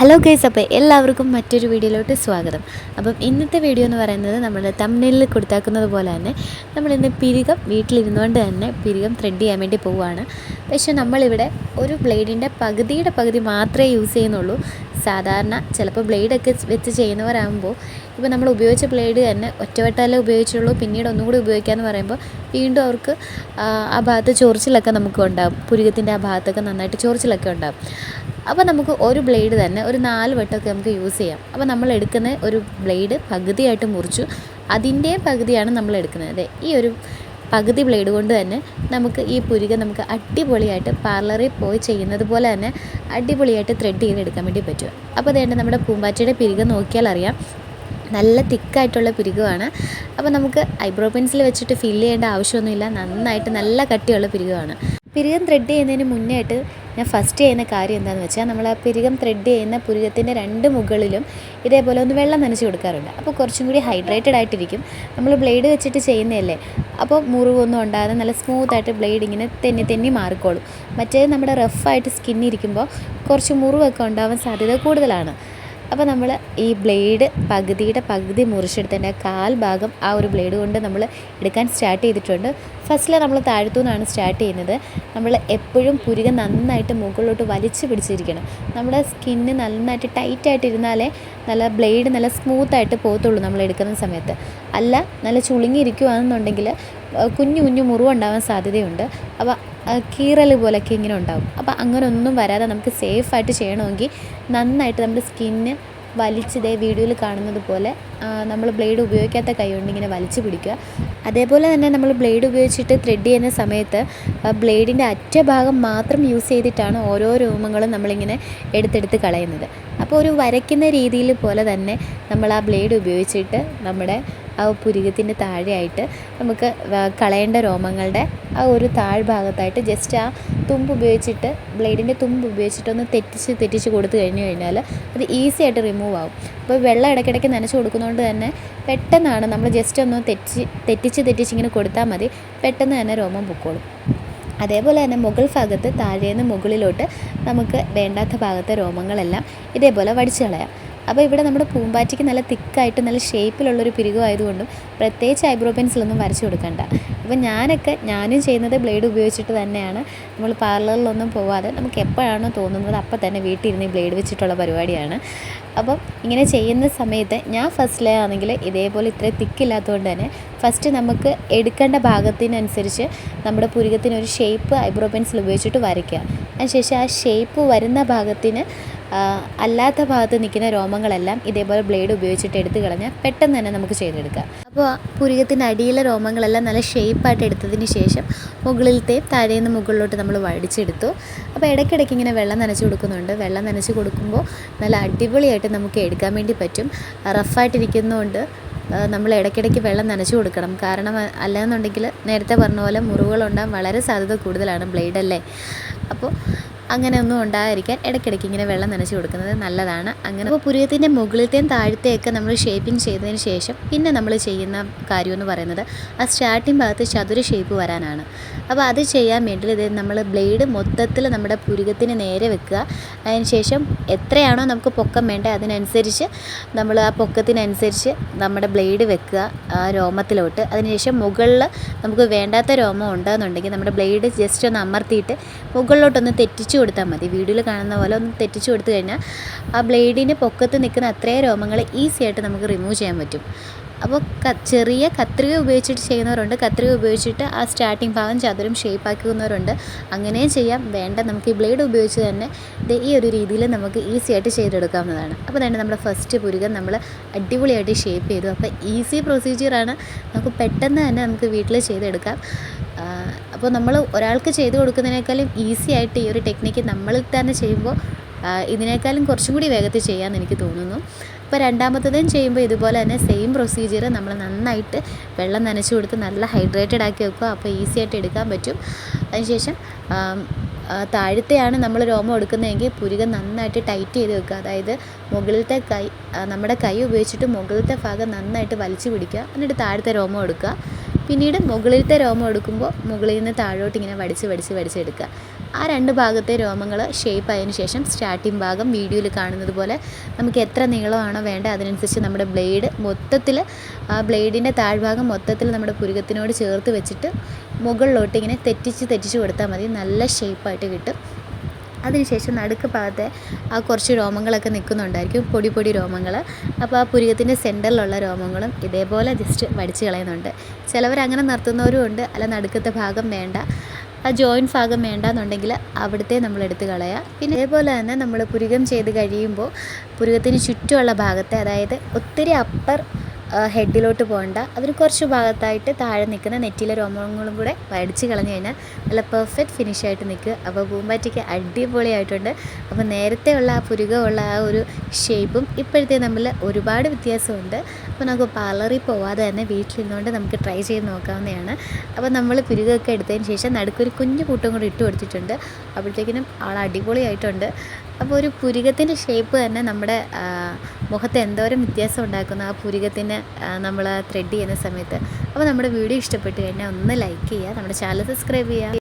Hello guys അപ്പോൾ എല്ലാവർക്കും മറ്റൊരു വീഡിയോയിലോട്ട് സ്വാഗതം. അപ്പം ഇന്നത്തെ വീഡിയോ എന്ന് പറയുന്നത് നമ്മൾ തമ്മിലിൽ കൊടുത്താക്കുന്നത് പോലെ തന്നെ നമ്മളിന്ന് പിരികം വീട്ടിലിരുന്നുകൊണ്ട് തന്നെ പിരികം ത്രെഡ് ചെയ്യാൻ വേണ്ടി പോവുകയാണ്. പക്ഷേ നമ്മളിവിടെ ഒരു ബ്ലേഡിന്റെ പകുതിയുടെ പകുതി മാത്രമേ യൂസ് ചെയ്യുന്നുള്ളൂ. സാധാരണ ചിലപ്പോൾ ബ്ലേഡൊക്കെ വെച്ച് ചെയ്യുന്നവരാകുമ്പോൾ ഇപ്പോൾ നമ്മൾ ഉപയോഗിച്ച ബ്ലേഡ് തന്നെ ഒറ്റവട്ടമല്ലേ ഉപയോഗിച്ചുള്ളൂ. പിന്നീട് ഒന്നും കൂടി ഉപയോഗിക്കാമെന്ന് പറയുമ്പോൾ വീണ്ടും അവർക്ക് ആ, ഭാഗത്ത് ചൊറിച്ചിലൊക്കെ നമുക്ക് ഉണ്ടാകും പുരുകത്തിന്റെ ആ ഭാഗത്തൊക്കെ നന്നായിട്ട് ചൊറിച്ചിലൊക്കെ ഉണ്ടാകും അപ്പോൾ നമുക്ക് ഒരു ബ്ലേഡ് തന്നെ ഒരു നാല് വട്ടമൊക്കെ നമുക്ക് യൂസ് ചെയ്യാം. അപ്പോൾ നമ്മൾ എടുക്കുന്ന ഒരു ബ്ലേഡ് പകുതിയായിട്ട് മുറിച്ചു. അതിന്റെ പകുതിയാണ് നമ്മൾ എടുക്കുന്നത്. ഈ ഒരു പകുതി ബ്ലേഡ് കൊണ്ട് തന്നെ നമുക്ക് ഈ പുരിക നമുക്ക് അടിപൊളിയായിട്ട് പാർലറിൽ പോയി ചെയ്യുന്നത് പോലെ തന്നെ അടിപൊളിയായിട്ട് ത്രെഡ് ചെയ്തെടുക്കാൻ വേണ്ടി പറ്റും. അപ്പോൾ അതേണ്ട നമ്മുടെ പൂമ്പാറ്റയുടെ പിരിക നോക്കിയാൽ അറിയാം. നല്ല തിക്കായിട്ടുള്ള പിരികമാണ് അപ്പോൾ നമുക്ക് ഐബ്രോ പെൻസിൽ വെച്ചിട്ട് ഫില്ല് ചെയ്യേണ്ട ആവശ്യമൊന്നുമില്ല. നന്നായിട്ട് നല്ല കട്ടിയുള്ള പിരികമാണ് പിരികം ത്രെഡ് ചെയ്യുന്നതിന് മുന്നേ ആയിട്ട് ഞാൻ ഫസ്റ്റ് ചെയ്യുന്ന കാര്യം എന്താണെന്ന് വെച്ചാൽ നമ്മൾ ആ പിരികം ത്രെഡ് ചെയ്യുന്ന പുരികത്തിന്റെ രണ്ട് മുകളിലും ഇതേപോലെ ഒന്ന് വെള്ളം നനച്ച് കൊടുക്കാറുണ്ട്. അപ്പോൾ കുറച്ചും കൂടി ഹൈഡ്രേറ്റഡ് ആയിട്ടിരിക്കും. നമ്മൾ ബ്ലേഡ് വെച്ചിട്ട് ചെയ്യുന്നതല്ലേ? അപ്പോൾ മുറിവൊന്നും ഉണ്ടാകാതെ നല്ല സ്മൂത്തായിട്ട് ബ്ലേഡ് ഇങ്ങനെ തെന്നി തെന്നി മാറിക്കോളും. മറ്റേത് നമ്മുടെ റഫായിട്ട് സ്കിന്നിരിക്കുമ്പോൾ കുറച്ച് മുറിവൊക്കെ ഉണ്ടാവാൻ സാധ്യത കൂടുതലാണ്. അപ്പോൾ നമ്മൾ ഈ ബ്ലേഡ് പകുതിയുടെ പകുതി മുറിച്ചെടുത്തതിന്റെ കാൽ ഭാഗം ആ ഒരു ബ്ലേഡ് കൊണ്ട് നമ്മൾ എടുക്കാൻ സ്റ്റാർട്ട് ചെയ്തിട്ടുണ്ട്. ഫസ്റ്റിൽ നമ്മൾ താഴ്ത്തുനിന്നാണ് സ്റ്റാർട്ട് ചെയ്യുന്നത്. നമ്മൾ എപ്പോഴും പുരുക നന്നായിട്ട് മുകളിലോട്ട് വലിച്ചു പിടിച്ചിരിക്കണം. നമ്മുടെ സ്കിന്ന് നന്നായിട്ട് ടൈറ്റായിട്ട് ഇരുന്നാലേ നല്ല ബ്ലേഡ് നല്ല സ്മൂത്തായിട്ട് പോകത്തുള്ളൂ നമ്മൾ എടുക്കുന്ന സമയത്ത്. അല്ല നല്ല ചുളുങ്ങിയിരിക്കുകയാണെന്നുണ്ടെങ്കിൽ കുഞ്ഞു കുഞ്ഞു മുറിവുണ്ടാവാൻ സാധ്യതയുണ്ട്. അപ്പോൾ കീറൽ പോലൊക്കെ ഇങ്ങനെ ഉണ്ടാവും. അപ്പോൾ അങ്ങനെ ഒന്നും വരാതെ നമുക്ക് സേഫായിട്ട് ചെയ്യണമെങ്കിൽ നന്നായിട്ട് നമ്മുടെ സ്കിന്ന് വലിച്ചതേ വീഡിയോയിൽ കാണുന്നത് പോലെ നമ്മൾ ബ്ലേഡ് ഉപയോഗിക്കാത്ത കൈ കൊണ്ട് ഇങ്ങനെ വലിച്ചു പിടിക്കുക. അതേപോലെ തന്നെ നമ്മൾ ബ്ലേഡ് ഉപയോഗിച്ചിട്ട് ത്രെഡ് ചെയ്യുന്ന സമയത്ത് ബ്ലേഡിന്റെ അറ്റഭാഗം മാത്രം യൂസ് ചെയ്തിട്ടാണ് ഓരോ രോമങ്ങളും നമ്മളിങ്ങനെ എടുത്തെടുത്ത് കളയുന്നത്. അപ്പോൾ ഒരു വരയ്ക്കുന്ന രീതിയിൽ പോലെ തന്നെ നമ്മൾ ആ ബ്ലേഡ് ഉപയോഗിച്ചിട്ട് നമ്മുടെ ആ പുരികത്തിന്റെ താഴെയായിട്ട് നമുക്ക് കളയേണ്ട രോമങ്ങളുടെ ആ ഒരു താഴ്ഭാഗത്തായിട്ട് ജസ്റ്റ് ആ തുമ്പ് ഉപയോഗിച്ചിട്ട് ബ്ലേഡിന്റെ തുമ്പ് ഉപയോഗിച്ചിട്ട് ഒന്ന് തെറ്റിച്ച് തെറ്റിച്ച് കൊടുത്തു കഴിഞ്ഞു കഴിഞ്ഞാൽ അത് ഈസി ആയിട്ട് റിമൂവ് ആവും. അപ്പോൾ വെള്ളം ഇടയ്ക്കിടയ്ക്ക് നനച്ച് കൊടുക്കുന്നതുകൊണ്ട് തന്നെ പെട്ടെന്നാണ് നമ്മൾ ജസ്റ്റ് ഒന്ന് തെറ്റിച്ച് തെറ്റിച്ച് തെറ്റിച്ച് ഇങ്ങനെ കൊടുത്താൽ മതി. പെട്ടെന്ന് തന്നെ രോമം പൊക്കോളും. അതേപോലെ തന്നെ മുകൾ ഭാഗത്ത് താഴേന്ന് മുകളിലോട്ട് നമുക്ക് വേണ്ടാത്ത ഭാഗത്തെ രോമങ്ങളെല്ലാം ഇതേപോലെ വടിച്ചു കളയാം. അപ്പോൾ ഇവിടെ നമ്മുടെ പൂമ്പാറ്റയ്ക്ക് നല്ല തിക്കായിട്ട് നല്ല ഷേപ്പിലുള്ളൊരു പിരികമായതുകൊണ്ടും പ്രത്യേകിച്ച് ഐബ്രോ പെൻസിലൊന്നും വരച്ചു കൊടുക്കണ്ട. അപ്പോൾ ഞാനൊക്കെ ഞാനും ചെയ്യുന്നത് ബ്ലേഡ് ഉപയോഗിച്ചിട്ട് തന്നെയാണ്. നമ്മൾ പാർലറിലൊന്നും പോവാതെ നമുക്ക് എപ്പോഴാണോ തോന്നുന്നത് അപ്പോൾ തന്നെ വീട്ടിലിരുന്ന് ബ്ലേഡ് വെച്ചിട്ടുള്ള പരിപാടിയാണ്. അപ്പം ഇങ്ങനെ ചെയ്യുന്ന സമയത്ത് ഞാൻ ഫസ്റ്റ് ലേ ആണെങ്കിൽ ഇതേപോലെ ഇത്ര തിക്കില്ലാത്തതുകൊണ്ട് തന്നെ ഫസ്റ്റ് നമുക്ക് എടുക്കേണ്ട ഭാഗത്തിനനുസരിച്ച് നമ്മുടെ പുരികത്തിനൊരു ഷേപ്പ് ഐബ്രോ പെൻസിൽ ഉപയോഗിച്ചിട്ട് വരയ്ക്കുക. അതിനുശേഷം ആ ഷേപ്പ് വരുന്ന ഭാഗത്തിന് അല്ലാത്ത ഭാഗത്ത് നിൽക്കുന്ന രോമങ്ങളെല്ലാം ഇതേപോലെ ബ്ലേഡ് ഉപയോഗിച്ചിട്ട് എടുത്ത് കളഞ്ഞാൽ പെട്ടെന്ന് തന്നെ നമുക്ക് ചെയ്തെടുക്കാം. അപ്പോൾ പുരുകത്തിന്റെ അടിയിലെ രോമങ്ങളെല്ലാം നല്ല ഷേപ്പായിട്ട് എടുത്തതിന് ശേഷം മുകളിലത്തെയും താഴേന്ന് മുകളിലോട്ട് നമ്മൾ വടിച്ചെടുത്തു. അപ്പോൾ ഇടയ്ക്കിടയ്ക്ക് ഇങ്ങനെ വെള്ളം നനച്ച് കൊടുക്കുന്നുണ്ട്. വെള്ളം നനച്ച് കൊടുക്കുമ്പോൾ നല്ല അടിപൊളിയായിട്ട് നമുക്ക് എടുക്കാൻ വേണ്ടി പറ്റും. റഫായിട്ടിരിക്കുന്നതുകൊണ്ട് നമ്മൾ ഇടയ്ക്കിടയ്ക്ക് വെള്ളം നനച്ചു കൊടുക്കണം. കാരണം അല്ലാന്നുണ്ടെങ്കിൽ നേരത്തെ പറഞ്ഞ പോലെ മുറിവുകളുണ്ടാകാൻ വളരെ സാധ്യത കൂടുതലാണ് ബ്ലേഡല്ലേ അപ്പോൾ അങ്ങനെയൊന്നും ഉണ്ടാകാതിരിക്കാൻ ഇടയ്ക്കിടയ്ക്ക് ഇങ്ങനെ വെള്ളം നനച്ച് കൊടുക്കുന്നത് നല്ലതാണ്. അങ്ങനെ അപ്പോൾ പുരിയത്തിന്റെ മുകളിലത്തെയും താഴത്തെയൊക്കെ നമ്മൾ ഷേപ്പിംഗ് ചെയ്തതിന് ശേഷം പിന്നെ നമ്മൾ ചെയ്യുന്ന കാര്യം എന്ന് പറയുന്നത് ആ സ്റ്റാർട്ടിംഗ് ഭാഗത്ത് ചതുര ഷേപ്പ് വരാനാണ്. അപ്പോൾ അത് ചെയ്യാൻ വേണ്ടി ഇത് നമ്മൾ ബ്ലേഡ് മൊത്തത്തിൽ നമ്മുടെ പുരുകത്തിന് നേരെ വെക്കുക. അതിന് ശേഷം എത്രയാണോ നമുക്ക് പൊക്കം വേണ്ടത് അതിനനുസരിച്ച് നമ്മൾ ആ പൊക്കത്തിനനുസരിച്ച് നമ്മുടെ ബ്ലേഡ് വെക്കുക ആ രോമത്തിലോട്ട്. അതിനുശേഷം മുകളിൽ നമുക്ക് വേണ്ടാത്ത രോമം ഉണ്ടെന്നുണ്ടെങ്കിൽ നമ്മുടെ ബ്ലേഡ് ജസ്റ്റ് ഒന്ന് അമർത്തിയിട്ട് മുകളിലോട്ടൊന്ന് തെറ്റിച്ച് കൊടുത്താൽ മതി. വീഡിയോയിൽ കാണുന്ന പോലെ ഒന്ന് തെറ്റിച്ച് കൊടുത്തു കഴിഞ്ഞാൽ ആ ബ്ലേഡിന്റെ പൊക്കത്ത് നിൽക്കുന്ന അത്രയും രോമങ്ങൾ ഈസി ആയിട്ട് നമുക്ക് റിമൂവ് ചെയ്യാൻ പറ്റും. അപ്പോൾ ചെറിയ കത്രിക ഉപയോഗിച്ചിട്ട് ചെയ്യുന്നവരുണ്ട്. കത്രിക ഉപയോഗിച്ചിട്ട് ആ സ്റ്റാർട്ടിങ് ഭാഗം ചതുരം ഷേപ്പ് ആക്കുന്നവരുണ്ട് അങ്ങനെയും ചെയ്യാം. വേണ്ട നമുക്ക് ഈ ബ്ലേഡ് ഉപയോഗിച്ച് തന്നെ ഇത് ഈ ഒരു രീതിയിൽ നമുക്ക് ഈസി ആയിട്ട് ചെയ്തെടുക്കാവുന്നതാണ്. അപ്പോൾ തന്നെ നമ്മുടെ ഫസ്റ്റ് പുരുകൻ നമ്മൾ അടിപൊളിയായിട്ട് ഷേപ്പ് ചെയ്തു. അപ്പോൾ ഈസി പ്രൊസീജിയറാണ് നമുക്ക് പെട്ടെന്ന് തന്നെ നമുക്ക് വീട്ടിൽ ചെയ്തെടുക്കാം. അപ്പോൾ നമ്മൾ ഒരാൾക്ക് ചെയ്തു കൊടുക്കുന്നതിനേക്കാളും ഈസി ആയിട്ട് ഈ ഒരു ടെക്നിക്ക് നമ്മൾ തന്നെ ചെയ്യുമ്പോൾ ഇതിനേക്കാളും കുറച്ചും കൂടി വേഗത്തിൽ ചെയ്യാമെന്ന് എനിക്ക് തോന്നുന്നു. അപ്പോൾ രണ്ടാമത്തതും ചെയ്യുമ്പോൾ ഇതുപോലെ തന്നെ സെയിം പ്രൊസീജിയർ നമ്മൾ നന്നായിട്ട് വെള്ളം നനച്ചു കൊടുത്ത് നല്ല ഹൈഡ്രേറ്റഡ് ആക്കി വെക്കുക. അപ്പോൾ ഈസി ആയിട്ട് എടുക്കാൻ പറ്റും. അതിനുശേഷം താഴത്തെയാണ് നമ്മൾ രോമം എടുക്കുന്നതെങ്കിൽ പുരുക നന്നായിട്ട് ടൈറ്റ് ചെയ്ത് വെക്കുക. അതായത് മുകളിലത്തെ കൈ നമ്മുടെ കൈ ഉപയോഗിച്ചിട്ട് മുകളിലത്തെ ഭാഗം നന്നായിട്ട് വലിച്ചു പിടിക്കുക. എന്നിട്ട് താഴത്തെ രോമം എടുക്കുക. പിന്നീട് മുകളിലത്തെ രോമം എടുക്കുമ്പോൾ മുകളിൽ നിന്ന് താഴോട്ട് ഇങ്ങനെ വടിച്ച് വടിച്ച് വടിച്ചെടുക്കുക ആ രണ്ട് ഭാഗത്തെ രോമങ്ങൾ ഷേപ്പ് ആയതിനു ശേഷം സ്റ്റാർട്ടിംഗ് ഭാഗം വീഡിയോയിൽ കാണുന്നത് പോലെ നമുക്ക് എത്ര നീളമാണോ വേണ്ടത് അതിനനുസരിച്ച് നമ്മുടെ ബ്ലേഡ് മൊത്തത്തിൽ ആ ബ്ലേഡിന്റെ താഴ്ഭാഗം മൊത്തത്തിൽ നമ്മുടെ പുരുകത്തിനോട് ചേർത്ത് വെച്ചിട്ട് മുകളിലോട്ട് ഇങ്ങനെ തെറ്റിച്ച് തെറ്റിച്ച് കൊടുത്താൽ മതി. നല്ല ഷേപ്പായിട്ട് കിട്ടും. അതിനുശേഷം നടുക്ക് ഭാഗത്തെ ആ കുറച്ച് രോമങ്ങളൊക്കെ നിൽക്കുന്നുണ്ടായിരിക്കും പൊടി പൊടി രോമങ്ങൾ. അപ്പോൾ ആ പുരികത്തിന്റെ സെന്ററിലുള്ള രോമങ്ങളും ഇതേപോലെ ജസ്റ്റ് വടിച്ച് കളയുന്നുണ്ട്. ചിലവർ അങ്ങനെ നിർത്തുന്നവരും ഉണ്ട് അല്ല നടുക്കത്തെ ഭാഗം വേണ്ട ആ ജോയിന്റ് ഭാഗം വേണ്ടാന്നുണ്ടെങ്കിൽ അവിടുത്തെ നമ്മൾ എടുത്ത് കളയുക പിന്നെ ഇതേപോലെ തന്നെ നമ്മൾ പുരികം ചെയ്ത് കഴിയുമ്പോൾ പുരികത്തിന് ചുറ്റുമുള്ള ഭാഗത്തെ അതായത് ഒത്തിരി അപ്പർ ഹെഡിലോട്ട് പോകണ്ട. അതിന് കുറച്ച് ഭാഗത്തായിട്ട് താഴെ നിൽക്കുന്ന നെറ്റിയിലെ രോമങ്ങളും കൂടെ വടിച്ച് കളഞ്ഞു കഴിഞ്ഞാൽ നല്ല പെർഫെക്റ്റ് ഫിനിഷായിട്ട് നിൽക്കുക. അപ്പോൾ പൂമ്പാറ്റയ്ക്ക് അടിപൊളിയായിട്ടുണ്ട്. അപ്പോൾ നേരത്തെ ഉള്ള ആ പുരുകമുള്ള ആ ഒരു ഷേപ്പും ഇപ്പോഴത്തെ തമ്മിൽ ഒരുപാട് വ്യത്യാസമുണ്ട്. അപ്പോൾ നമുക്ക് പാർലറിൽ പോവാതെ തന്നെ വീട്ടിലിരുന്നുകൊണ്ട് നമുക്ക് ട്രൈ ചെയ്ത് നോക്കാവുന്നതാണ്. അപ്പോൾ നമ്മൾ പുരുകൊക്കെ എടുത്തതിന് ശേഷം നടുക്കൊരു കുഞ്ഞു കൂട്ടം കൂടി ഇട്ട് കൊടുത്തിട്ടുണ്ട്. അപ്പോഴത്തേക്കിനും ആൾ അടിപൊളിയായിട്ടുണ്ട്. അപ്പോൾ ഒരു പുരികത്തിന്റെ ഷേപ്പ് തന്നെ നമ്മുടെ മുഖത്ത് എന്തോരം വ്യത്യാസം ഉണ്ടാക്കുന്നു ആ പുരികത്തിന് നമ്മൾ ത്രെഡ് ചെയ്യുന്ന സമയത്ത്. അപ്പോൾ നമ്മുടെ വീഡിയോ ഇഷ്ടപ്പെട്ട് കഴിഞ്ഞാൽ ഒന്ന് ലൈക്ക് ചെയ്യുക നമ്മുടെ ചാനൽ സബ്സ്ക്രൈബ് ചെയ്യുക.